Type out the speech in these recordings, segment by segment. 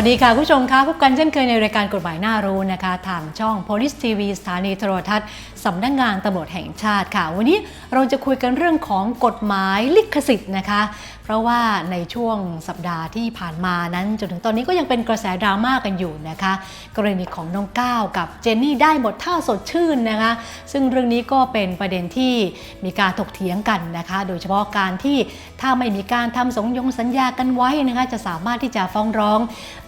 วัสดีค่ะคุณผู้ชมคะพบกันเช่นเคยในรายการกฎหมายน่ารู้นะคะ ทางช่อง Police TV สถานีโทรทัศน์สำนักงานตำรวจแห่งชาติค่ะ วันนี้เราจะคุยกันเรื่องของกฎหมายลิขสิทธิ์นะคะ เพราะว่าในช่วงสัปดาห์ที่ผ่านมานั้น จนถึงตอนนี้ก็ยังเป็นกระแสดราม่ากันอยู่นะคะ กรณีของน้องก้าวกับเจนนี่ได้หมดท่าสดชื่นนะคะ ซึ่งเรื่องนี้ก็เป็นประเด็นที่มีการถกเถียงกันนะคะ โดยเฉพาะการที่ถ้าไม่มีการทำสงยงสัญญากันไว้นะคะจะสามารถที่จะฟ้องร้อง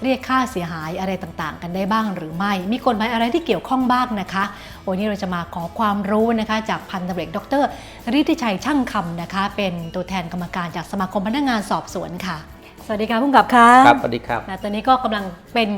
เรียกค่าเสียหายอะไรต่างๆ กันได้บ้างหรือไม่ มีกฎหมายอะไรที่เกี่ยวข้องบ้างนะคะวันนี้เราจะมาขอความรู้นะคะจากพันตำรวจเอกดรฤทธิชัยช่างคำนะคะ เป็นตัวแทนกรรมการจากสมาคมพนักงานสอบสวนค่ะ สวัสดีค่ะผู้กำกับค่ะครับสวัสดีครับนะตอนนี้ก็กำลังเป็น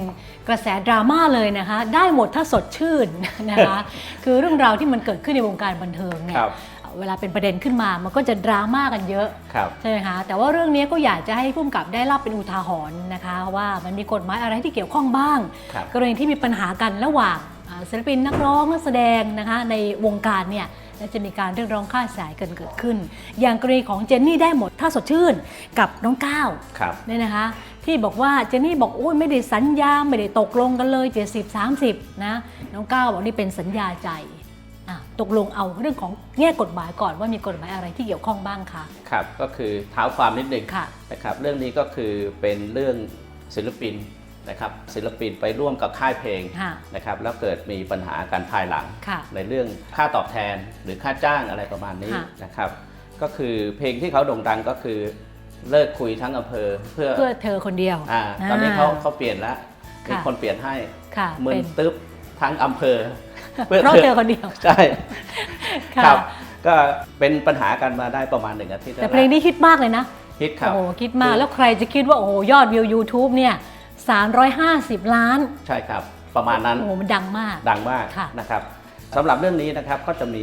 กระแสดราม่าเลยนะคะ ได้หมดถ้าสดชื่นนะคะ คือเรื่องราวที่มันเกิดขึ้นในวงการบันเทิงเนี่คย รับ เวลาเป็นประเด็นขึ้นมา มันก็จะดราม่ากันเยอะ ครับ ใช่ไหมคะ แต่ว่าเรื่องนี้ก็อยากจะให้ผู้กำกับได้รับเป็นอุทาหรณ์นะคะ ว่ามันมีกฎหมายอะไรที่เกี่ยวข้องบ้าง ครับ กรณีที่มีปัญหากันระหว่างอ่า ศิลปินนักร้องนักแสดงนะคะในวงการเนี่ยและจะมีการเรียกร้องค่าเสียหายกันเกิดขึ้น อย่างกรณีของเจนนี่ได้หมดถ้าสดชื่นกับน้องก้าวครับเนี่ยนะคะที่บอกว่าเจนนี่บอกโอ้ยไม่ได้สัญญาไม่ได้ตกลงกันเลย 70 30นะน้องก้าวบอกนี่เป็นสัญญาใจอะตกลงเอาเรื่องของแง่กฎหมายก่อนว่ามีกฎหมายอะไรที่เกี่ยวข้องบ้างคะครับก็คือเท้าความนิดหนึ่งค่ะนะครับเรื่องนี้ก็คือเป็นเรื่องศิลปิน นะครับศิลปินไปร่วมกับค่ายเพลงค่ะนะครับแล้วเกิดมีปัญหาการภายหลังค่ะในเรื่องค่าตอบแทนหรือค่าจ้างอะไรประมาณนี้ค่ะนะครับ ก็คือเพลงที่เขาโด่งดังก็คือเลิกคุยทั้งอำเภอเพื่อเพื่อเธอคนเดียวอ่าตอนนี้เขาอ่เขาเปลี่ยนแล้วมีค่ะคนเปลี่ยนให้ค่ะมึเป็นนตึ๊บทั้งอำเภอเพราะเธอคนเดียวใช่ค่ะครับก็เป็นปัญหากันมาได้ประมาณหนึ่งอาทิตย์แต่วเพลงนี้ฮิตมากเลยนะฮิตครับโอ้โหคิดมากแล้วใครจะคิดว่าโอ้โหยอดวิว YouTube เนี่ย 350 ล้านใช่ครับ ประมาณนั้นโอ้โหมันดังมาก ดังมากค่ะ นะครับสำหรับเรื่องนี้นะครับก็จะมี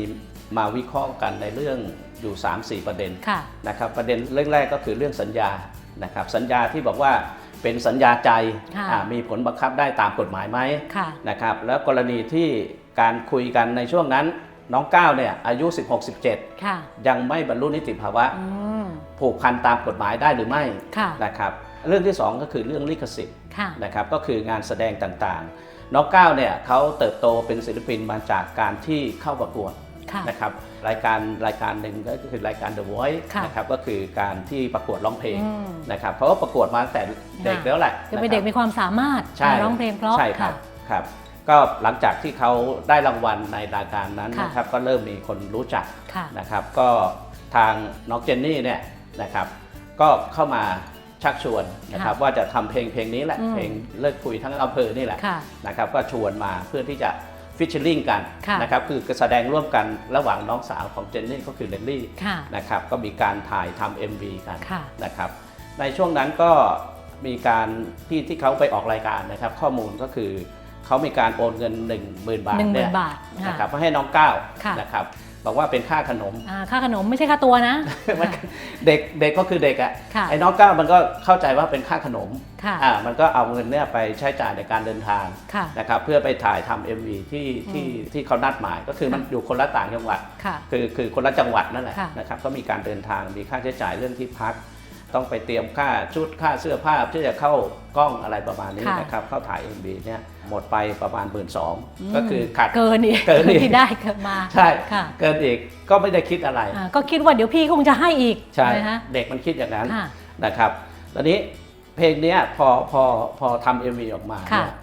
มาวิเคราะห์กันในเรื่องอยู่ 3-4 ประเด็นค่ะ นะครับประเด็นเรื่องแรกก็คือเรื่องสัญญานะครับสัญญาที่บอกว่าเป็นสัญญาใจค่ะ อ่ามีผลบังคับได้ตามกฎหมายไหม ค่ะ นะครับแล้วกรณีที่การคุยกันในช่วงนั้นน้องก้าวเนี่ยอายุ 16-17ค่ะยังไม่บรรลุนิติภาวะ อืมผูกพันตามกฎหมายได้หรือไม่ค่ะ นะครับ เรื่องที่สองก็คือเรื่องลิขสิทธิ์ค่ะนะครับก็คืองานแสดงต่างๆ น้องก้าวเนี่ยเขาเติบโตเป็นศิลปินมาจากการที่เข้าประกวดค่ะนะครับรายการรายการหนึ่งก็คือรายการ The Voice ค่ะนะครับก็คือการที่ประกวดร้องเพลงอืมนะครับเขาก็ประกวดมาตั้งแต่เด็กแล้วแหละคือเป็นเด็กนะมีความสามารถใช่ร้องเพลงเพราะใช่ครัค่ะบครับก็หลังจากที่เขาได้รางวัลในรายการนั้นค่ะนะครับก็เริ่มมีคนรู้จักค่ะนะครับ ก็ทางน้องเจนนี่เนี่ยนะครับก็เข้ามา ชักชวนนะครับว่าจะทำเพลงเพลงนี้แหละอืมเพลงเลิกคุยทั้งอำเภอนี่แหละค่ะนะครับก็ชวนมาเพื่อที่จะฟิชเชอร์ลิงกันค่ะนะครับคือแสดงร่วมกันระหว่างน้องสาวของเจนนี่ก็คือเลนลี่ค่ะนะครับก็มีการถ่ายทำ MV กันค่ะนะครับในช่วงนั้นก็มีการที่ที่เขาไปออกรายการนะครับ ข้อมูลก็คือเขามีการโอนเงิน 1 0,000 บาทหนึ่งหมื่เนี่นยบาทค่ะนะครับเพื่อให้น้องก้าวค่ะนะครับ บอกว่าเป็นค่าขนม อ่าค่าขนมไม่ใช่ค่าตัวนะ มันเด็กเด็กก็คือเด็กอะค่ะไอ้น้องก้าวมันก็เข้าใจว่าเป็นค่าขนมค่ะอ่ามันก็เอาเงินเนี่ยไปใช้จ่ายในการเดินทางค่ะนะครับเพื่อไปถ่ายทำ MV ที่ที่ที่เขานัดหมายก็คือมันค่ะอยู่คนละต่างจังหวัด ค่ะคือคือคนละจังหวัดนั่นแหละค่ะ นะครับก็มีการเดินทางมีค่าใช้จ่ายเรื่องที่พัก ต้องไปเตรียมค่าชุดค่าเสื้อผ้าที่จะเข้ากล้องอะไรประมาณนี้ค่ะ นะครับ เข้าถ่าย MV เนี่ยหมดไปประมาณ 1 2ื่นมก็คือขาด เกินอีกเกินอีก ที่ได้เกินมา ใช่ค่ะ เกินอีกก็ไม่ได้คิดอะไร อ่าก็คิดว่าเดี๋ยวพี่คงจะให้อีกใช่ นะคะเด็กมันคิดอย่างนั้น ค่ะ นะครับตอนนี้เพลงเนี้ยพอพอพอทำ MV ออกมาค่ะเนี่ย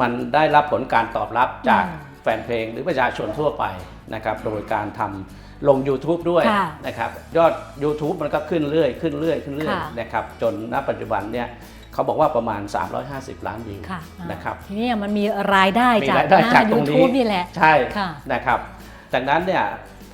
มันได้รับผลการตอบรับจากอืมแฟนเพลงหรือประชาชนทั่วไปนะครับ โดยการทำ ลง YouTube ด้วยค่ะนะครับยอด YouTube มันก็ขึ้นเรื่อยขึ้นเรื่อยขึ้นเรื่อยค่ะ นะครับจนณปัจจุบันเนี่ยเขาบอกว่าประมาณ 350 ล้านวิวค่ะอ่านะครับ ทีนี้มันมีรายได้มีจากรายได้จากตรงยูนี้ทูบนี่แหละ ใช่ค่ะนะครับจากนั้นเนี่ย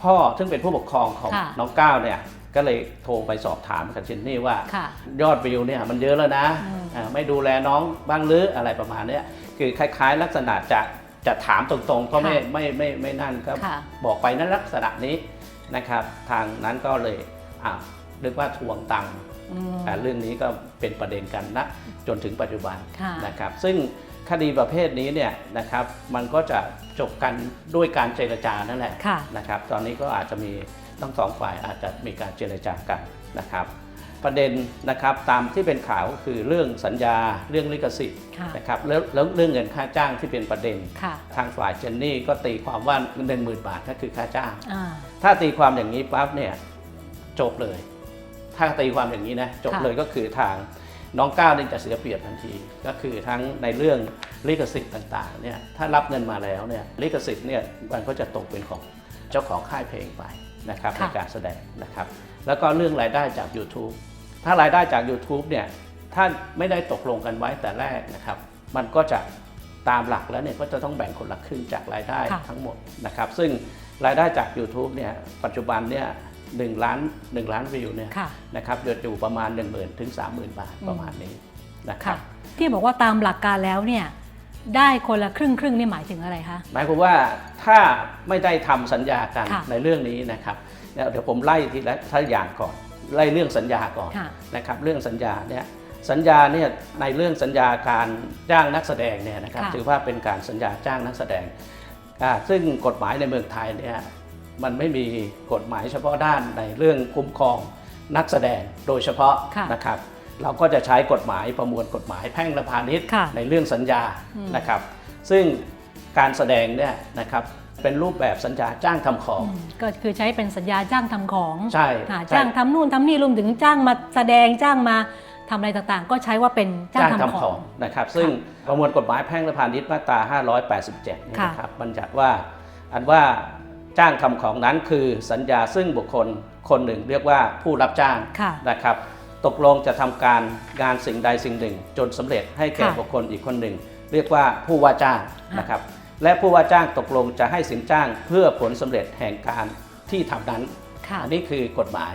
พ่อซึ่งเป็นผู้ปกครองของค่ะ น้องก้าวเนี่ยก็เลยโทรไปสอบถามกับเจนนี่ว่า ค่ะ ยอดวิวเนี่ยมันเยอะแล้วนะอืม อ่าไม่ดูแลน้องบ้างหรืออะไรประมาณเนี้ยคือคล้ายๆ ลักษณะจะจะถามตรงๆ ก็ไม่ค่ะไม่ไม่ไม่นั่นก็ค่ะ บอกไปนั้นลักษณะนี้ นะครับ ทางนั้นก็เลยอ้าวนึกว่าทวงตังค์อืมอ่าเรื่องนี้ก็เป็นประเด็นกันนะจนถึงปัจจุบันค่ะนะครับ ซึ่งคดีประเภทนี้เนี่ยนะครับมันก็จะจบกันด้วยการเจรจานั่นแหละค่ะนะครับ ตอนนี้ก็อาจจะมีทั้งสองฝ่ายอาจจะมีการเจรจากันนะครับ ประเด็นนะครับตามที่เป็นข่าวก็คือเรื่องสัญญาเรื่องลิขสิทธิ์ค่ะนะครับแล้วแล้วเรื่องเงินค่าจ้างที่เป็นประเด็นค่ะทางฝ่ายเจนนี่ก็ตีความว่า1 0,000บาทก็คือค่าจ้างอ่าถ้าตีความอย่างนี้ปั๊บเนี่ยจบเลย ถ้าตีความอย่างนี้นะจบค่ะเลยก็คือทางน้องก้าวเนี่ยจะเสียเปรียบทันที ก็คือทั้งในเรื่องลิขสิทธิ์ต่างๆเนี่ยถ้ารับเงินมาแล้วเนี่ยลิขสิทธิ์เนี่ยมันก็จะตกเป็นของเจ้าของค่ายเพลงไปนะครับในการแสดงนะครับ แล้วก็เรื่องรายได้จาก YouTube ถ้ารายได้จาก YouTube เนี่ยถ้าไม่ได้ตกลงกันไว้แต่แรกนะครับ มันก็จะตามหลักแล้วเนี่ยก็จะต้องแบ่งคนละครึ่งจากรายได้ค่ะทั้งหมดนะครับ ซึ่งรายได้จาก YouTube เนี่ยปัจจุบันเนี่ยหนึ่งล้านหนึ่งล้านวิวเนี่ยค่ะนะครับจะอยู่ประมาณ 1 0,000ถึง30,000 บาทอืมประมาณนี้นะครัค่ะบที่บอกว่าตามหลักการแล้วเนี่ยได้คนละครึ่งครึ่งนี่หมายถึงอะไรคะหมายความว่าถ้าไม่ได้ทำสัญญากันค่ะในเรื่องนี้นะครับเนี่ยเดี๋ยวผมไล่ทีละทีละอย่างก่อน ไล่เรื่องสัญญาก่อนค่ะนะครับเรื่องสัญญาเนี่ยสัญญาเนี่ยในเรื่องสัญญาการจ้างนักแสดงเนี่ยนะครับค่ะถือว่าเป็นการสัญญาจ้างนักแสดงอ่าซึ่งกฎหมายในเมืองไทยเนี่ยมันไม่มีกฎหมายเฉพาะด้านในเรื่องคุ้มครองนักแสดงโดยเฉพาะค่ะนะครับเราก็จะใช้กฎหมายประมวลกฎหมายแพ่งและพาณิชย์ค่ะในเรื่องสัญญาอืมนะครับ ซึ่งการแสดงเนี่ยนะครับ เป็นรูปแบบสัญญาจ้างทำของอืมก็คือใช้เป็นสัญญาจ้างทำของใช่ค่ะใช่จ้างทำนู่นทำนี่รวมถึงจ้างมาแสดงจ้างมาทำอะไรต่างๆ ก็ใช้ว่าเป็นจ้างจ้างทำทำขขอองงนะครับ ซึ่งประมวลกฎหมายแพ่งและพาณิชย์มาตรา 587นี่ค่ะนะครับบัญญัติว่าอันว่าจ้างทำของนั้นคือสัญญาซึ่งบุคคลคนหนึ่งเรียกว่าผู้รับจ้างค่ะนะครับ ตกลงจะทำการงานสิ่งใดสิ่งหนึ่ง จนสำเร็จให้แก่ค่ะบุคคลอีกคนหนึ่ง เรียกว่าผู้ว่าจ้างค่ะนะครับ และผู้ว่าจ้างตกลงจะให้สินจ้างเพื่อผลสำเร็จแห่งการที่ทำนั้นค่ะอันนี้คือกฎหมาย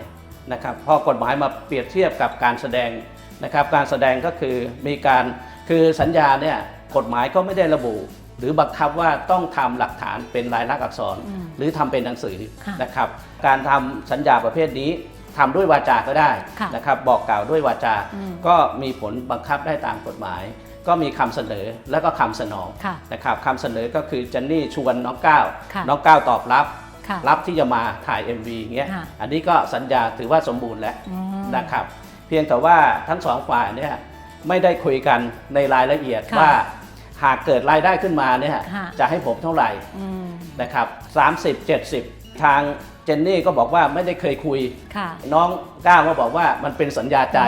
นะครับพอกฎหมายมาเปรียบเทียบกับการแสดงนะครับการแสดงก็คือมีการคือสัญญาเนี่ยกฎหมายก็ไม่ได้ระบุ หรือบังคับว่าต้องทำหลักฐานเป็นลายลักษณ์อักษรอืมหรือทำเป็นหนังสือค่ะนะครับการทำสัญญาประเภทนี้ทำด้วยวาจาก็ได้ค่ะนะครับบอกกล่าวด้วยวาจาอืมก็มีผลบังคับได้ตามกฎหมาย ก็มีคำเสนอแล้วก็คำสนองค่ะนะครับคำเสนอก็คือเจนนี่ชวนน้องก้าวค่ะน้องก้าวตอบรับค่ะรับที่จะมาถ่าย MV อย่างเงี้ยค่ะอันนี้ก็สัญญาถือว่าสมบูรณ์แล้วอืมนะครับเพียงแต่ว่าทั้งสองฝ่ายเนี่ยไม่ได้คุยกันในรายละเอียดค่ะว่าหากเกิดรายได้ขึ้นมาเนี่ยค่ะจะให้ผมเท่าไหร่อืมนะครับ30 70 ทาง เจนนี่ก็บอกว่าไม่ได้เคยคุย ค่ะ น้องก้าวก็บอกว่ามันเป็นสัญญาใจ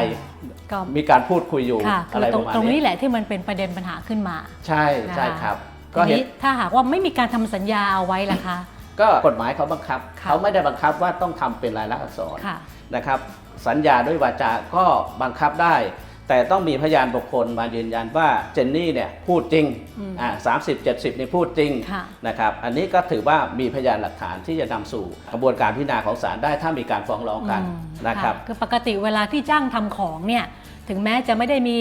ก็มีการพูดคุยอยู่ค่ะอะคือไรตปรงระมาณตรงนี้นี้แหละที่มันเป็นประเด็นปัญหาขึ้นมา ใช่ใช่นะคะครับทีก็เห็น นี้ถ้าหากว่าไม่มีการทำสัญญาเอาไว้ล่ะคะ ก็กฎหมายเขาบังคับ ค่ะ เขาไม่ได้บังคับว่าต้องทำเป็นลายลักษณ์อักษรค่ะ นะครับ สัญญาด้วยวาจาก็บังคับได้ แต่ต้องมีพยานบุคคลมายืนยันว่าเจนนี่เนี่ยพูดจริงอืมอ่าสามสิบเจ็ดสิบนี่พูดจริงค่ะนะครับ อันนี้ก็ถือว่ามีพยานหลักฐานที่จะนำสู่กระบวนการพิจารณาของศาลได้ถ้ามีการฟ้องร้องกันอืมนะครับ คือปกติเวลาที่จ้างทำของเนี่ยถึงแม้จะไม่ได้มี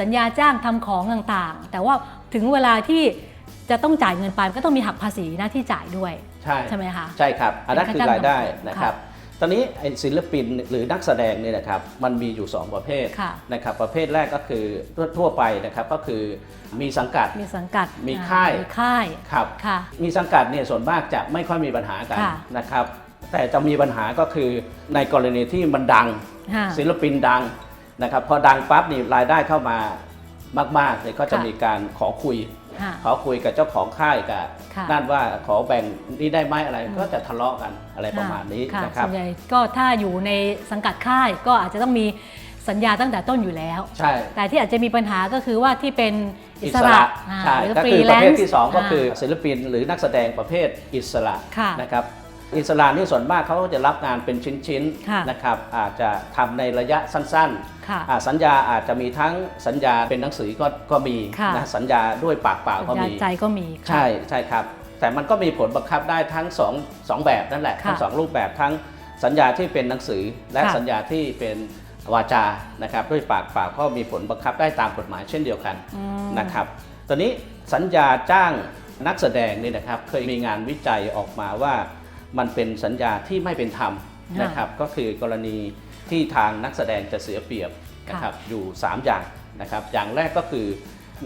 สัญญาจ้างทำของต่างๆ แต่ว่าถึงเวลาที่จะต้องจ่ายเงินไปก็ต้องมีหักภาษีหน้าที่จ่ายด้วย ใช่ใช่ไหมคะ ใช่ครับ อันนั้นเป็นคือค่าจ้างรายได้ทำของนะครับ ตอนนี้ไอ้ศิลปินหรือนักแสดงเนี่ยนะครับมันมีอยู่ 2 ประเภทค่ะนะครับประเภทแรกก็คือทั่วๆไปนะครับก็คือมีสังกัด มีสังกัดมีอ่ค่าย มีค่ายครับค่ะ มีสังกัดเนี่ยส่วนมากจะไม่ค่อยมีปัญหากันค่ะนะครับ แต่จะมีปัญหาก็คือในกรณีที่มันดัง ค่ะ ศิลปินดังนะครับพอดังปั๊บนี่รายได้เข้ามามากๆเลยก็จะค่ะ มีการขอคุยค่ะ ขอคุยกับเจ้าของค่ายกับค่ะนั่นว่าขอแบ่งนี่ได้ไหมอะไรอืมก็จะทะเลาะกันอะไรประมาณนี้ค่ะนะครับส่วนใหญ่ก็ถ้าอยู่ในสังกัดค่ายก็อาจจะต้องมีสัญญาตั้งแต่ต้นอยู่แล้ว ใช่ แต่ที่อาจจะมีปัญหาก็คือว่าที่เป็นอิอิสสระระอ่าใช่หรือก็ฟรีคือแลประนเภทซ์ที่สองก็คือศิลปินหรือนักแสดงประเภทอิสระค่ะนะครับ อิสระนี่ส่วนมากเขาก็จะรับงานเป็นชิ้นค่ะๆนะครับอาจจะทำในระยะสั้นค่ะๆอ่าสัญญาอาจจะมีทั้งสัญญาเป็นหนังสือก็ก็มีค่ะ นะสัญญาด้วยปากเปล่าก็สัญญามีใจก็มีค่ะ ใช่ใช่ครับ แต่มันก็มีผลบังคับได้ทั้งสองสองแบบนั่นแหละค่ะทั้งสองรูปแบบทั้งสัญญาที่เป็นหนังสือ และค่ะ สัญญาที่เป็นวาจานะครับด้วยปากเปล่าก็มีผลบังคับได้ตามกฎหมายเช่นเดียวกันอืม นะครับตอนนี้สัญญาจ้างนักแสดงนี่นะครับเคยมีงานวิจัยออกมาว่า มันเป็นสัญญาที่ไม่เป็นธรรมค่ะนะครับ ก็คือกรณีที่ทางนักแสดงจะเสียเปรียบนะครับอยู่ 3 อย่างนะครับ อย่างแรกก็คือ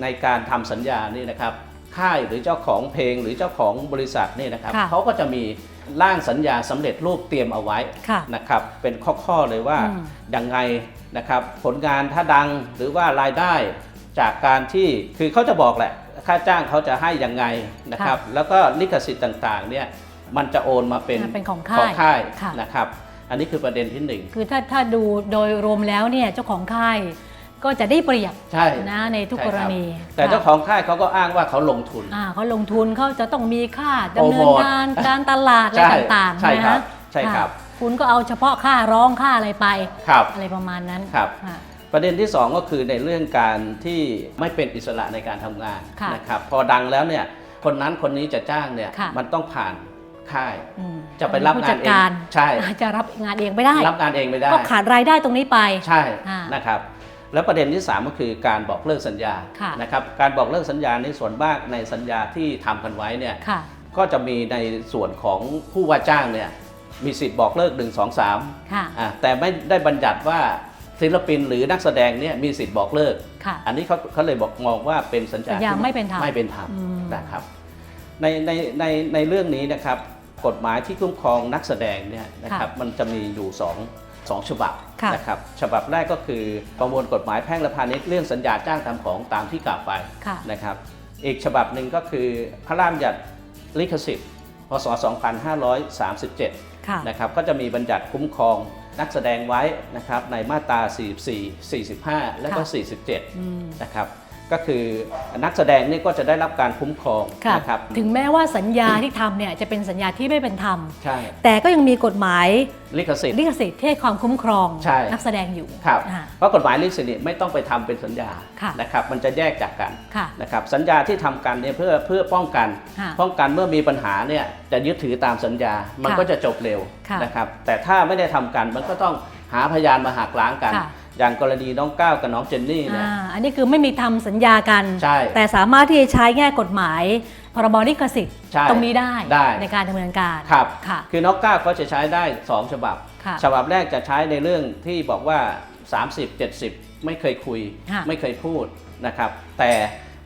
ในการทำสัญญานี่นะครับค่ายหรือเจ้าของเพลงหรือเจ้าของบริษัทนี่นะครับค่ะเขาก็จะมีร่างสัญญาสำเร็จรูปเตรียมเอาไว้ค่ะนะครับ เป็นข้อๆเลยว่าอืมยังไงนะครับ ผลงานถ้าดังหรือว่ารายได้จากการที่คือเขาจะบอกแหละ ค่าจ้างเขาจะให้ยังไงนะครับ แล้วก็ลิขสิทธิ์ต่างๆเนี่ย มันจะโอนมาเป็นเป็นของของค่าค่ายยค่ะนะครับ อันนี้คือประเด็นที่หนึ่งคือถ้าถ้าดูโดยรวมแล้วเนี่ยเจ้าของค่ายก็จะได้เปรียบใช่นะในทุกใช่กครบณี แต่เจ้าของค่ายเขาก็อ้างว่าเขาลงทุนอ่าเขาลงทุนเขาจะต้องมีค่าโปรดำเนิโมนทการการตลาดอะไรใช่ต่างๆใช่ครับนะใช่ครับะคุณก็เอาเฉพาะค่าร้องค่าอะไรไปครับอะไรประมาณนั้นครับค่ะประเด็นที่ 2 ก็คือในเรื่องการที่ไม่เป็นอิสระในการทำงานค่ะนะครับพอดังแล้วเนี่ยคนนั้นคนนี้จะจ้างเนี่ยค่ะมันต้องผ่าน ค่ายอืมจะไปรับผู้งาจันดเองการใช่อาจจะรับงานเองไม่ได้ รับงานเองไม่ได้ก็ขาดรายได้ตรงนี้ไปใช่อ่านะครับแล้วประเด็นที่ 3 ก็คือการบอกเลิกสัญญาค่ะนะครับการบอกเลิกสัญญาในส่วนมากในสัญญาที่ทำกันไว้เนี่ยค่ะก็จะมีในส่วนของผู้ว่าจ้างเนี่ยมีสิทธิ์บอกเลิก 1 2 3ค่ะอ่าแต่ไม่ได้บัญญัติว่าศิลปินหรือนักแสดงเนี่ยมีสิทธิ์บอกเลิกค่ะอันนี้เขาเขาเลยบอกมองว่าเป็นสัญญาสัญญาที่ไม่เป็นธรรมไม่เป็นธรรมอืมนะครับในในในในเรื่องนี้นะครับ กฎหมายที่คุ้มครองนักแสดงเนี่ยนะครับมันจะมีอยู่สองสองฉบับค่ะนะครับฉบับแรกก็คือประมวลกฎหมายแพ่งและพาณิชย์เรื่องสัญญาจ้างทำของตามที่กล่าวไปค่ะนะครับอีกฉบับหนึ่งก็คือพระราชบัญญัติลิขสิทธิ์พศ 2537ค่ะนะครับก็จะมีบัญญัติคุ้มครองนักแสดงไว้นะครับในมาตรา 44 45 และก็ค่ะอืม47นะครับ ก็คือนักแสดงนี่ก็จะได้รับการคุ้มครองค่ะนะครับถึงแม้ว่าสัญญาที่ทำเนี่ยจะเป็นสัญญาที่ไม่เป็นธรรมใช่แต่ก็ยังมีกฎหมายลิขสิทธิ์ลิขสิทธิ์ที่ให้ความคุ้มครองใช่นักแสดงอยู่ครับอ่าเพราะกฎหมายลิขสิทธิ์นี่ไม่ต้องไปทำเป็นสัญญาค่ะนะครับมันจะแยกจากกันค่ะนะครับสัญญาที่ทำกันเนี่ยเพื่อเพื่อป้องกันค่ะป้องกันเมื่อมีปัญหาเนี่ยจะยึดถือตามสัญญามันค่ะก็จะจบเร็วค่ะนะครับแต่ถ้าไม่ได้ทำกันมันก็ต้องหาพยานมาหักล้างกันค่ะ อย่างกรณีน้องก้าวกับน้องเจนนี่เนี่ย อ่าอันนี้คือไม่มีทำสัญญากัน ใช่แต่สามารถที่จะใช้แง่กฎหมาย พรบลิขสิทธิ์ใช่ตรงนี้ได้ได้ ในการดำเนินการ ครับ ค่ะคือน้องก้าวก็จะใช้ได้ 2 ฉบับ ค่ะฉบับแรกจะใช้ในเรื่องที่บอกว่า 30 70 ไม่เคยคุย ค่ะ ไม่เคยพูดนะครับ แต่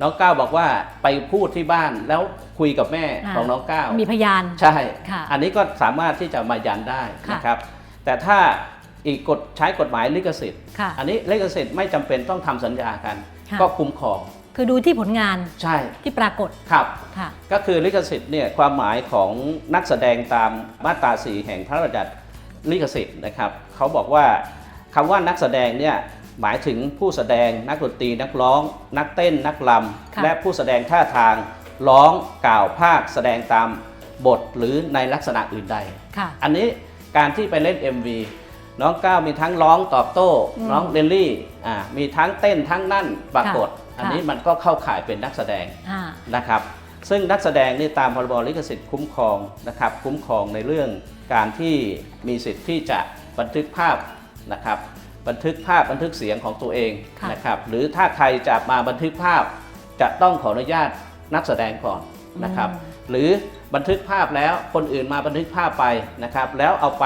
น้องก้าวบอกว่าไปพูดที่บ้านแล้วคุยกับแม่อ่าของน้องก้าว มีพยาน ใช่ ค่ะอันนี้ก็สามารถที่จะมายันได้ค่ะนะครับ แต่ถ้า อีกกฎใช้กฎหมายลิขสิทธิ์ ค่ะ อันนี้ลิขสิทธิ์ไม่จำเป็นต้องทำสัญญากัน ค่ะ ก็คุ้มครองคือดูที่ผลงานใช่ที่ปรากฏครับ ค่ะ ก็คือลิขสิทธิ์เนี่ยความหมายของนักแสดงตามมาตราสีแห่งพระราชบัญญัติลิขสิทธิ์นะครับเขาบอกว่าคำว่านักแสดงเนี่ยหมายถึงผู้แสดงนักดนตรีนักร้อง นักเต้นนักลค่ะำและผู้แสดงท่าทางร้องกล่าวภาคแสดงตามบทหรือในลักษณะอื่นใด ค่ะ อันนี้การที่ไปเล่น MV น้องก้าวมีทั้งร้องตอบโต้อืมน้องเรนลี่อ่ามีทั้งเต้นทั้งนั่นปรากฏค่ะอันนี้มันก็เข้าข่ายเป็นนักแสดงอ่านะครับ ซึ่งนักแสดงนี่ตามพรบลิขสิทธิ์คุ้มครองนะครับคุ้มครองในเรื่องการที่มีสิทธิ์ที่จะบันทึกภาพนะครับบันทึกภาพบันทึกเสียงของตัวเองค่ะนะครับหรือถ้าใครจะมาบันทึกภาพ จะต้องขออนุญาตนักแสดงก่อนนะครับ หรือบันทึกภาพแล้วคนอื่นมาบันทึกภาพไปนะครับ แล้วเอาไป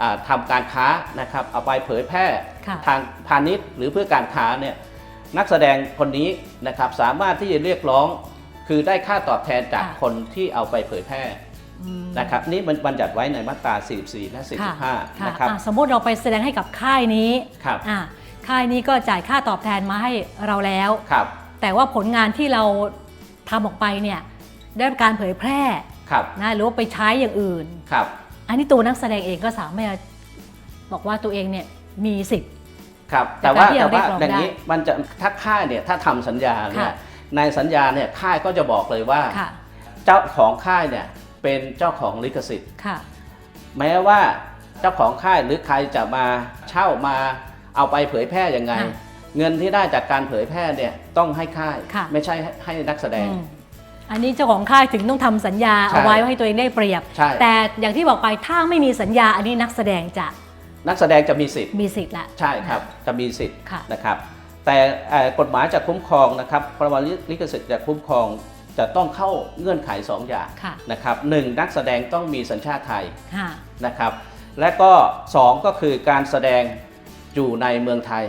อ่าทำการค้านะครับเอาไปเผยแพร่ค่ะทางพาณิชย์ หรือเพื่อการค้าเนี่ยนักแสดงคนนี้นะครับสามารถที่จะเรียกร้อง คือได้ค่าตอบแทนจากค่ะคนที่เอาไปเผยแพร่อืมนะครับนี่มันบัญญัติไว้ในมาตรา 44 และค่ะ45ค่ะนะครับอะสมมติเราไปแสดงให้กับค่ายนี้ครับอะค่ายนี้ก็จ่ายค่าตอบแทนมาให้เราแล้วครับแต่ว่าผลงานที่เราทำออกไปเนี่ยได้รับการเผยแพร่ครับนะหรือว่าไปใช้อย่างอื่นครับ อันนี้ตัวนักแสดงเองก็สามารถบอกว่าตัวเองเนี่ยมีสิทธิ์ ครับ แต่ว่าในการที่แต่จะเรียว่ากร้องอย่างนี้ได้มันจะถ้าค่ายเนี่ยถ้าทำสัญญาเนี่ยค่ะ ในสัญญาเนี่ยค่ายก็จะบอกเลยว่า ค่ะเจ้าของค่ายเนี่ยเป็นเจ้าของลิขสิทธิ์ ค่ะ แม้ว่าเจ้าของค่ายหรือใครจะมาเช่ามาเอาไปเผยแพร่ยังไง ค่ะเงินที่ได้จากการเผยแพร่เนี่ยต้องให้ค่ายค่ะไม่ใช่ให้ให้นักแสดง อืม อันนี้เจ้าของค่ายถึงต้องทำสัญญาใช่เอาไว้ว่าให้ตัวเองได้เปรียบใช่แต่อย่างที่บอกไปถ้าไม่มีสัญญาอันนี้นักแสดงจะ นักแสดงจะมีสิทธิ์มีสิทธิ์ละใช่ครับจะมีสิทธิ์ค่ะนะครับแต่เอ่อกฎหมายจะคุ้มครองนะครับพรบลิขสิทธิ์จะคุ้มครองจะต้องเข้าเงื่อนไข2อย่างค่ะนะครับหนึ่งนักแสดงต้องมีสัญชาติไทยค่ะนะครับและก็ 2 ก็คือการแสดงอยู่ในเมืองไทย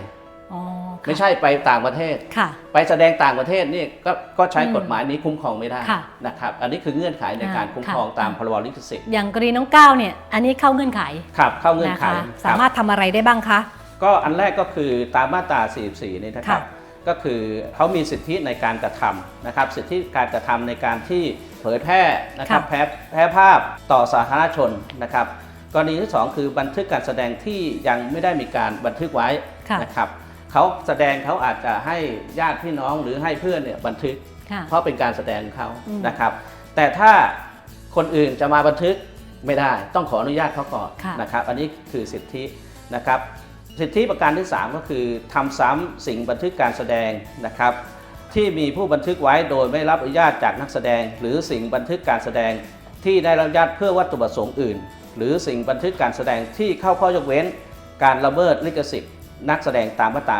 อ๋อค่ะ ไม่ใช่ไปต่างประเทศค่ะไปแสดงต่างประเทศนี่ก็ก็ใช้อืมกฎหมายนี้คุ้มครองไม่ได้ค่ะนะครับ อันนี้คือเงื่อนไขในการอ่าคุ้มครองค่ะตามพรบลิขสิทธิ์ อย่างกรณีน้องก้าวเนี่ย อันนี้เข้าเงื่อนไข ครับ เข้าเงื่อนนะไขคะคสารับมารถทำอะไรได้บ้างคะ ก็อันแรกก็คือตามมาตรา 44 นี่นะครับค่ะก็คือเขามีสิทธิในการกระทำนะครับ สิทธิการกระทำในการที่เผยแพร่นะครับค่ะแพร่แพร่ภาพต่อสาธารณชนนะครับ กรณีที่ 2 คือบันทึกการแสดงที่ยังไม่ได้มีการบันทึกไว้ค่ะนะครับ เขาแสดงเขาอาจจะให้ญาติพี่น้องหรือให้เพื่อนเนี่ยบันทึก ค่ะ เพราะเป็นการแสดงของเขาอืม นะครับ แต่ถ้าคนอื่นจะมาบันทึกไม่ได้ต้องขออนุญาตเขาก่อนค่ะ นะครับ อันนี้คือสิทธินะครับ สิทธิประการที่ 3 ก็คือทำซ้ำสิ่งบันทึกการแสดงนะครับ ที่มีผู้บันทึกไว้โดยไม่รับอนุญาตจากนักแสดง หรือสิ่งบันทึกการแสดงที่ได้รับอนุญาตเพื่อวัตถุประสงค์อื่น หรือสิ่งบันทึกการแสดงที่เข้าข้อยกเว้น การละเมิดลิขสิทธิ์ นักแสดงตามมาตรา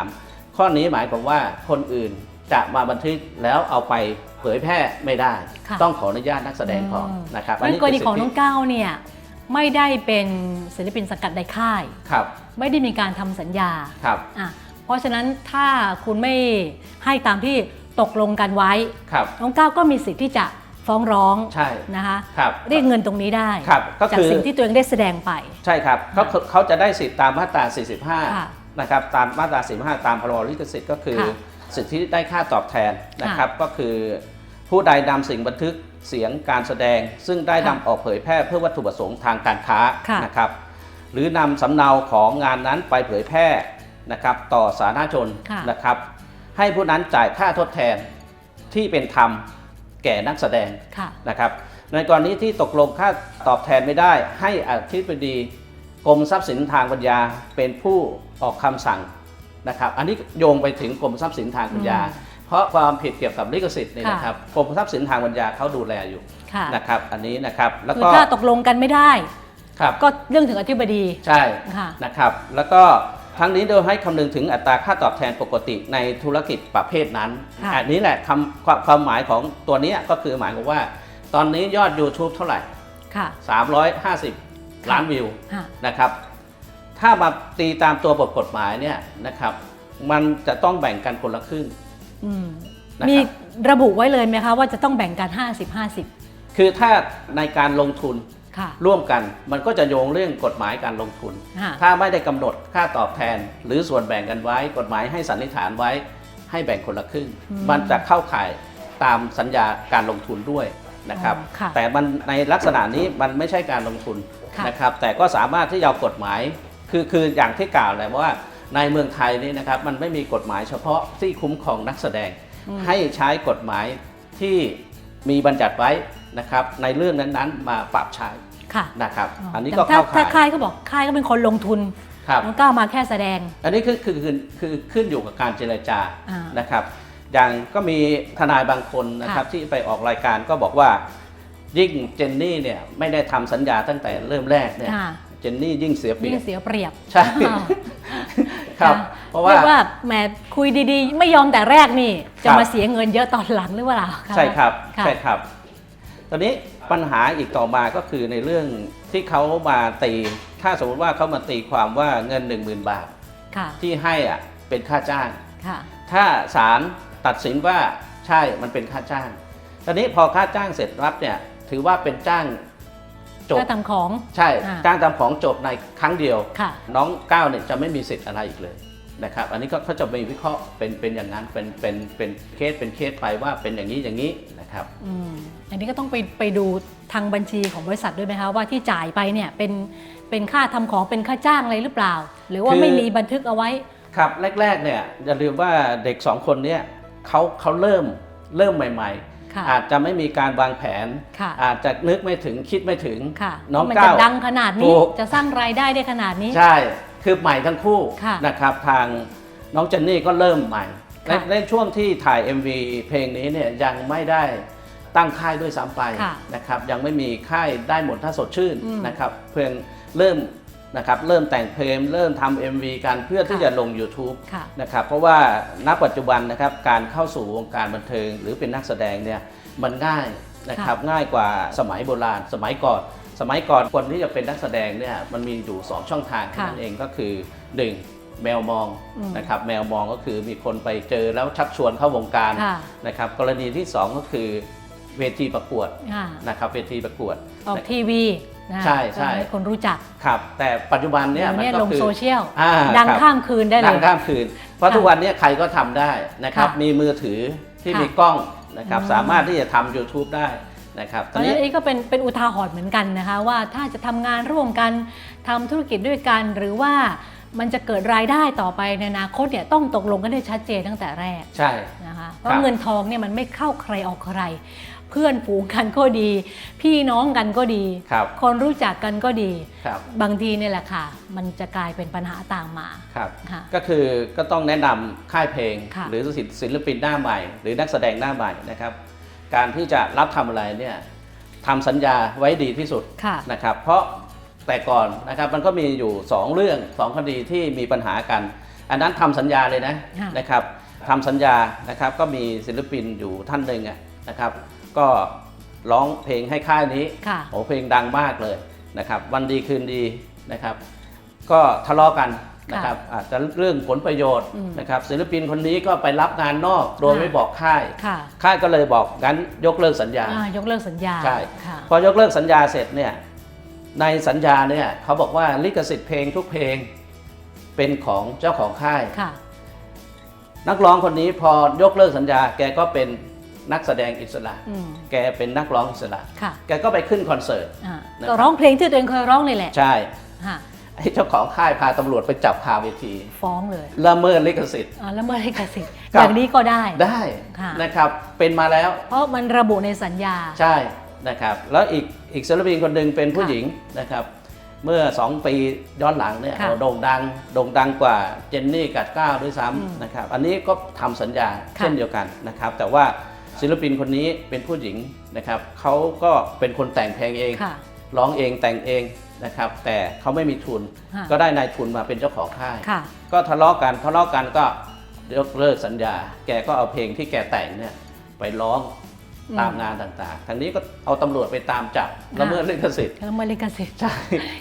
53 ข้อนี้หมายความว่าคนอื่นจะมาบันทึกแล้วเอาไปเผยแพร่ไม่ได้ ค่ะต้องขออนุญาตนักแสดงก่อนอืมนะครับงั้นกรณีของคืน้สิอทงธิก้าวเนี่ยไม่ได้เป็นศิลปินสังกัดใดค่าย ครับไม่ได้มีการทำสัญญาครับอะเพราะฉะนั้นถ้าคุณไม่ให้ตามที่ตกลงกันไว้ ครับน้องก้าวก็มีสิทธิ์ที่จะ ฟ้องร้องใช่นะคะครับเรียกเงินตรงนี้ได้ครับก็จากคือสิ่งที่ตัวเองได้แสดงไป ใช่ครับเขาเขาจะได้สิทธิ์ตามมาตราค่ะ45 นะครับตามมาตรา 45 ตามพรบลิขสิทธิ์ก็คือค่ะสิทธิได้ค่าตอบแทนนะครับก็คือผู้ใดนำสิ่งบันทึกเสียงการแสดง ซึ่งได้นำค่ะออกเผยแพร่เพื่อวัตถุประสงค์ทางการค้าค่ะนะครับหรือนำสำเนาของงานนั้นไปเผยแพร่นะครับต่อสาธารณชนค่ะนะครับให้ผู้นั้นจ่ายค่าทดแทนที่เป็นธรรม แก่นักแสดงค่ะนะครับในกรณีที่ตกลงค่าตอบแทนไม่ได้ ให้อธิบดีกรมทรัพย์สินทางปัญญาเป็นผู้ออกคำสั่งนะครับอันนี้โยงไปถึงกรมทรัพย์สินทางปัญญาอืมเพราะความผิดเกี่ยวกับลิขสิทธิ์เนี่ยค่ะนะครับกรมทรัพย์สินทางปัญญาเขาดูแลอยู่ค่ะนะครับอันนี้นะครับแล้วคือก็ถ้าตกลงกันไม่ได้ครับก็เรื่องถึงอธิบดีใช่ค่ะนะครับแล้วก็ ทั้งนี้โดยให้คำนึงถึงอัตราค่าตอบแทนปกติในธุรกิจประเภทนั้น ค่ะ อันนี้แหละคำความความหมายของตัวเนี้ยก็คือหมายความว่า ตอนนี้ยอด YouTube เท่าไหร่ ค่ะ 350 ล้านวิวค่ะ นะครับ ถ้ามาตีตามตัวบทกฎหมายเนี่ยนะครับ มันจะต้องแบ่งกันคนละครึ่ง อืมนะครับ มีระบุไว้เลยไหมคะว่าจะต้องแบ่งกัน 50 50 คือถ้าในการลงทุนค่ะ ร่วมกันมันก็จะโยงเรื่องกฎหมายการลงทุนค่ะถ้าไม่ได้กำหนดค่าตอบแทน หรือส่วนแบ่งกันไว้ กฎหมายให้สันนิษฐานไว้ ให้แบ่งคนละครึ่งอืมมันจะเข้าข่ายตามสัญญาการลงทุนด้วยนะครับอ๋อค่ะแต่มันในลักษณะนี้มันไม่ใช่การลงทุนค่ะนะครับแต่ก็สามารถที่จะเอากฎหมายคือคืออย่างที่กล่าวแหละว่าในเมืองไทยนี่นะครับมันไม่มีกฎหมายเฉพาะที่คุ้มครองนักแสดงอืมให้ใช้กฎหมายที่มีบัญญัติไว้นะครับในเรื่องนั้นๆ มาปรับใช้ ค่ะนะครับ อันนี้แต่ก็ถ้าเข้าถ้าข่ายค่ายก็บอกค่ายก็เป็นคนลงทุนครับน้องก้าวมาแค่แสดง อันนี้คือคือคือคือขึ้นอยู่กับการเจรจาอ่านนะครับ อย่างก็มีทนายบางคนนะครับค่ะที่ไปออกรายการก็บอกว่ายิ่งเจนนี่เนี่ยไม่ได้ทำสัญญาตั้งแต่เริ่มแรกเนี่ยค่ะเจนนี่ยิ่งเสียเปรียิ่ยงบเสียเปรียบใช่อ้าวครับนะเพราะว่าเรียกว่าแหมคุยดีๆ ไม่ยอมแต่แรกนี่ จะครับมาเสียเงินเยอะตอนหลังหรือเปล่าะใช่ครับะใช่ครับต อนนี้ปัญหาอีกต่อมาก็คือในเรื่องที่เขามาตี ถ้าสมมติว่าเขามาตีความว่าเงิน 1 0,000 บาท ค่ะ ที่ให้อะเป็นค่าจ้าง ค่ะ ถ้าศาลตัดสินว่าใช่มันเป็นค่าจ้าง ตอนนี้พอค่าจ้างเสร็จรับเนี่ยถือว่าเป็นจ้างจบถ้าทำของ ใช่ อ่า จ้างทำของจบในครั้งเดียว ค่ะ น้องก้าวเนี่ยจะไม่มีสิทธิ์อะไรอีกเลย นะครับอันนี้ก็เขาจะมีวิเคราะห์เป็นเป็นอย่างนั้นเป็นเป็นเป็นเคสเป็นเคสไปว่าเป็นอย่างนี้อย่างนี้นะครับอืมอันนี้ก็ต้องไปไปดูทางบัญชีของบริษัทด้วยไหมคะว่าที่จ่ายไปเนี่ยเป็นเป็นค่าทำของเป็นค่าจ้างอะไรหรือเปล่า หรือว่าคือไม่มีบันทึกเอาไว้ครับแรกๆเนี่ยอย่าลืมว่าเด็กสองคนเนี่ยเขาเขาเริ่มเริ่มใหม่ค่ะๆอาจจะไม่มีการวางแผนค่ะอาจจะนึกไม่ถึงคิดไม่ถึงค่ะน้องว่ามันก้าจะวดังขนาดถูนี้กจะสร้างรายได้ได้ขนาดนี้ ใช่ คือใหม่ทั้งคู่ค่ะนะครับทางน้องเจนนี่ก็เริ่มใหม่ในค่ะในช่วงที่ถ่าย MV เพลงนี้เนี่ยยังไม่ได้ตั้งค่ายด้วยซ้ำไปค่ะนะครับยังไม่มีค่ายได้หมดถ้าสดชื่นอืมนะครับเพียงเริ่มนะครับเริ่มแต่งเพลงเริ่มทำ MV กันเพื่อที่ค่ะ จะลง YouTube ค่ะ นะครับเพราะว่าณปัจจุบันนะครับการเข้าสู่วงการบันเทิง หรือเป็นนักแสดงเนี่ยมันง่ายนะครับง่ายกว่าสมัยโบราณสมัยก่อน สมัยก่อนคนที่จะเป็นนักแสดงเนี่ยมันมีอยู่ 2 ช่องทางเท่านั้นค่ะเองก็คือ 1. แมวมองอืมนะครับแมวมองก็คือมีคนไปเจอแล้วชักชวนเข้าวงการค่ะ นะครับกรณีที่สองก็คือเวทีประกวดค่ะนะครับเวทีประกวด ออกทีวีนะใช่ใช่ ก็ให้คนรู้จักครับแต่ปัจจุบันเนี่ยเดี๋ยวมันนี้ก็ลงคือ โซเชียล อ่าดังครับ ข้ามคืนได้เลดัย งข้ามคืน เพราะค่ะทุกวันนี้ใครก็ทำได้นะครับ ค่ะมีมือถือที่ค่ะมีกล้องนะครับ อืมสามารถที่จะทำ YouTube ได้ นะครับเพตอนราะฉะนี้นั้นอันนี้ก็เป็นเป็นอุทาหรณ์เหมือนกันนะคะว่าถ้าจะทำงานร่วมกันทำธุรกิจด้วยกัน หรือว่ามันจะเกิดรายได้ต่อไปในอนาคตเนี่ยต้องตกลงกันได้ชัดเจนตั้งแต่แรกใช่นะคะเพครัราะบเงินทองเนี่ยมันไม่เข้าใครออกใคร เพื่อนฝูงกันก็ดี พี่น้องกันก็ดีครับคนรู้จักกันก็ดีครับบางทีเนี่ยแหละค่ะ มันจะกลายเป็นปัญหาตามมาครับค่ะก็คือก็ต้องแนะนำค่ายเพลงค่ะหรือศิลศิลปินหน้าใหม่ หรือนักแสดงหน้าใหม่นะครับ การที่จะรับทำอะไรเนี่ยทำสัญญาไว้ดีที่สุดค่ะนะครับ เพราะแต่ก่อนนะครับมันก็มีอยู่ 2 เรื่อง 2 คดีที่มีปัญหากัน อันนั้นทำสัญญาเลยนะค่ะนะครับทำสัญญานะครับก็มีศิลปินอยู่ท่านหนึ่งอะนะครับ ก็ร้องเพลงให้ค่ายนี้ค่ะโอ้เพลงดังมากเลยนะครับ วันดีคืนดีนะครับ ก็ทะเลาะกัน นะครับอาจจะเรื่องผลประโยชน์อืมนะครับศิลปินคนนี้ก็ไปรับงานนอกโดยค่ะไม่บอกค่ายค่ะค่ายก็เลยบอกงั้นยกเลิกสัญญาอ่ายกเลิกสัญญาใช่ค่ะพอยกเลิกสัญญาเสร็จเนี่ยในสัญญาเนี่ยเขาบอกว่าลิขสิทธิ์เพลงทุกเพลงเป็นของเจ้าของค่ายค่ะนักร้องคนนี้พอยกเลิกสัญญา แกก็เป็นนักแสดงอิสระอืมแกเป็นนักร้องอิสระค่ะแกก็ไปขึ้นคอนเสิร์ตอ่านะครับก็ร้องเพลงที่ตัวเองเคยร้องนี่แหละ ใช่ค่ะ ไอ้เจ้าของค่ายพาตำรวจไปจับคาเวที ฟ้องเลยละเมิดลิขสิทธิ์ อ่าแล้วเมื่อไรกสิทธิ์ครับอย่างนี้ก็ได้ ได้ค่ะ นะครับ เป็นมาแล้ว เพราะมันระบุในสัญญา ใช่นะครับแล้วอีกอีกศิลปินคนหนึ่งเป็นผู้ค่ะหญิงนะครับเมื่อ 2 ปีย้อนหลังเนี่ยค่ะโด่งดังโด่งดังกว่าเจนนี่กัดก้าวด้วยอืมซ้ำนะครับอันนี้ก็ทำสัญญาค่ะ เช่นเดียวกันนะครับแต่ว่าศิลปินคนนี้เป็นผู้หญิงนะครับเขาก็เป็นคนแต่งเพลงเอง ค่ะ ร้องเองแต่งเอง นะครับ แต่เขาไม่มีทุน ค่ะก็ได้นายทุนมาเป็นเจ้าของค่าย ค่ะ ก็ทะเลาะกันทะเลาะกันก็ยกเลิกสัญญา แกก็เอาเพลงที่แกแต่งเนี่ยไปร้องอืม ตามงานต่างๆทางนี้ก็เอาตำรวจไปตามจับค่ะละเมิดลิขสิทธิ์ แล้วเมื่อไรกสิทธิ์ใช่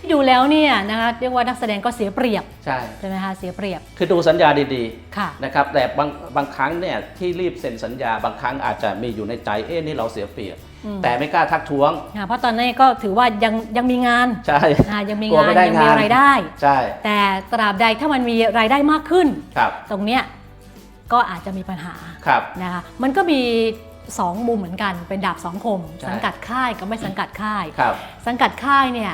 อยู่แล้วเนี่ยนะคะเรียกว่านักแสดงก็เสียเปรียบใช่ ใช่ไหมคะเสียเปรียบคือดูสัญญาดีค่ะ ๆนะครับแต่บางบางครั้งเนี่ยที่รีบเซ็นสัญญาบางครั้งอาจจะมีอยู่ในใจเอ๊ะนี่เราเสียเปรียบอืม แต่ไม่กล้าทักท้วงค่ะเพราะตอนนี้ก็ถือว่ายังยังมีงานใช่อ่ายังมีกลัวงานไม่ได้ยังมีงานรายได้ใช่แต่ตราบใดถ้ามันมีรายได้มากขึ้นครับตรงเนี้ยก็อาจจะมีปัญหาครับนะคะมันก็มีสองมุมเหมือนกันเป็นดาบสองคมใช่สังกัดค่ายกับไม่สังกัดค่ายครับสังกัดค่ายเนี่ย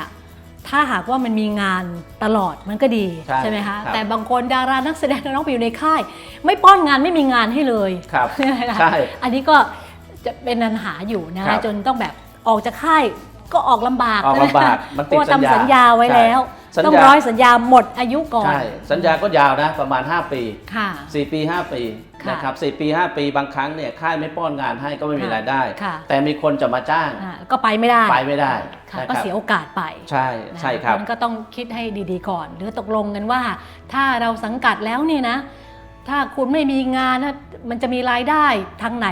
ถ้าหากว่ามันมีงานตลอดมันก็ดีใช่ไหมคะครับแต่บางคนดารานักแสดงน้องไปอยู่ในค่าย ไม่ป้อนงานไม่มีงานให้เลยครับใช่ไหมคะใช่อันนี้ก็ จะเป็นปัญหาอยู่นะครัคะบจนต้องแบบออกจากค่ายก็ออกลำบากออกลำบากมันเพติดราะว่าสัญญาทำสัญญาไว้แล้ว ใช่สัญญา ต้องร้อยสัญญาหมดอายุก่อนใช่สัญญาก็ยาวนะประมาณ 5 ปี ค่ะ 4 ปี 5 ปีค่ะนะครับ4ปี 5 ปีบางครั้งเนี่ยค่ายไม่ป้อนงานให้ก็ไม่มีค่ะรายได้ ค่ะ แต่มีคนจะมาจ้าง อ่าก็ไปไม่ได้ไปไม่ได้ค่ะนะก็ครับเสียโอกาสไปใช่ใช่ครับ มันก็ต้องคิดให้ดีๆก่อน หรือตกลงกันว่า ถ้าเราสังกัดแล้วเนี่ยนะ ถ้าคุณไม่มีงานนะมันจะมีรายได้ทางไหน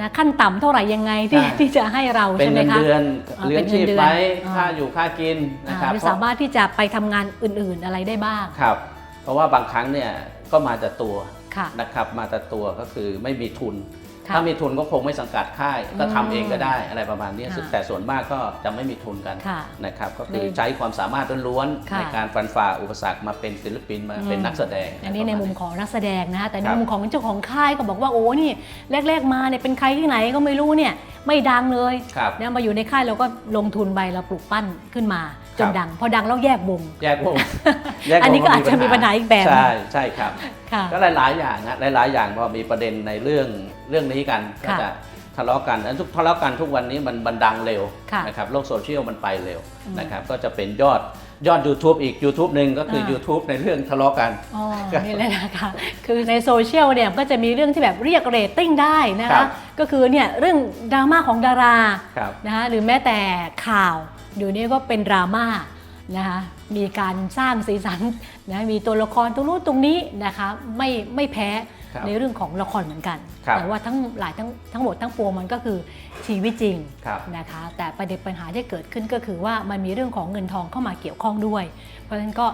นะขั้นต่ำเท่าไหร่ยังไงที่ใช่ ที่จะให้เราเป็นใช่ไหมเงินคะ เดือนอ่าเลี้ยงเป็นเงินชีพเดือนไหมอ่า ค่าอยู่ค่ากินนะครับอ่าหรือสามารถที่จะไปทำงานอื่นๆอะไรได้บ้างครับ เพราะว่าบางครั้งเนี่ยก็มาแต่ตัวค่ะ นะครับมาแต่ตัวก็คือไม่มีทุนค่ะ ถ้ามีทุนก็คงไม่สังกัดค่าย ก็ทำเองก็ได้อะไรประมาณนี้ค่ะแต่ส่วนมากก็จะไม่มีทุนกันค่ะนะครับก็คือในใช้ความสามารถล้วนค่ะๆในการฟันฝ่าอุปสรรคมาเป็นศิลปินมาเป็นอืมนักแสดง อันนี้ในมุมของนักแสดงนะคะแต่ในครับมุมของเจ้าของค่ายก็บอกว่าโอ้นี่แรก ๆ มาเนี่ยเป็นใครที่ไหนก็ไม่รู้เนี่ยไม่ดังเลยครับเนี่ยมาอยู่ในค่ายเราก็ลงทุนไปเราปลูกปั้นขึ้นมา จครันบดัง พอดังแล้วแยกวงแยกวงแยวงอันนี้ก็อาจจะมีปัญหาอีกแบบใช่ใช่ครับค่ะก็หลาย ๆ อย่างฮะหลาย ๆ อย่างพอมีประเด็นในเรื่องเรื่องนี้กันก็ค่ะจะทะเลาะกันแล้วทุกทะเลาะกันทุกวันนี้มันมันดังเร็วค่ะนะครับโลกโซเชียลมันไปเร็วอืมนะครับก็จะเป็นยอดยอด YouTube อีก YouTube หนึ่งก็คืออ่า YouTube ในเรื่องทะเลาะกันอ๋อครับนี่แหละนะคะคือในโซเชียลเนี่ยก็จะมีเรื่องที่แบบเรียกเรตติ้งได้นะครัคะบก็คือเนี่ยเรื่องดราม่าของดาราครับนะคะหรือแม้แต่ข่าว เดี๋ยวนี้ก็เป็นดราม่านะคะมีการสร้างสีสันนะมีตัวละครตรงนู้นตรงนี้นะคะไม่ไม่แพ้ครับในเรื่องของละครเหมือนกัน ครับแต่ว่าทั้งหลายทั้งทั้งหมดทั้งปวงมันก็คือชีวิตจริงครับ นะคะ แต่ประเด็นปัญหาที่เกิดขึ้นก็คือว่ามันมีเรื่องของเงินทองเข้ามาเกี่ยวข้องด้วย เพราะฉะนั้นก็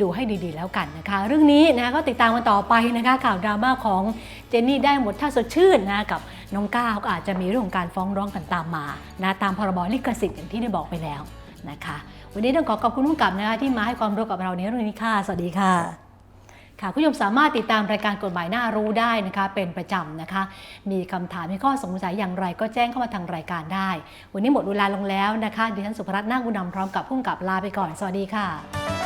ดูให้ดีๆแล้วกันนะคะ เรื่องนี้นะคะก็ติดตามกันต่อไปนะคะข่าวดราม่าของเจนนี่ได้หมดถ้าสดชื่นนะกับน้องก้าวก็อาจจะมีเรื่องของการฟ้องร้องกันตามมานะตามพรบลิขสิทธิ์อย่างที่ได้บอกไปแล้วนะคะ วันนี้ต้องขอขอบคุณผู้กำกับนะคะที่มาให้ความรู้กับเราในเรื่องนี้ค่ะ สวัสดีค่ะค่ะคุณผู้ชมสามารถติดตามรายการกฎหมายน่ารู้ได้นะคะ เป็นประจำนะคะ มีคำถามมีข้อสงสัยอย่างไรก็แจ้งเข้ามาทางรายการได้ วันนี้หมดเวลาลงแล้วนะคะดิฉันสุภรัตน์นาคบุญนำพร้อมกับผู้กำกับลาไปก่อน สวัสดีค่ะ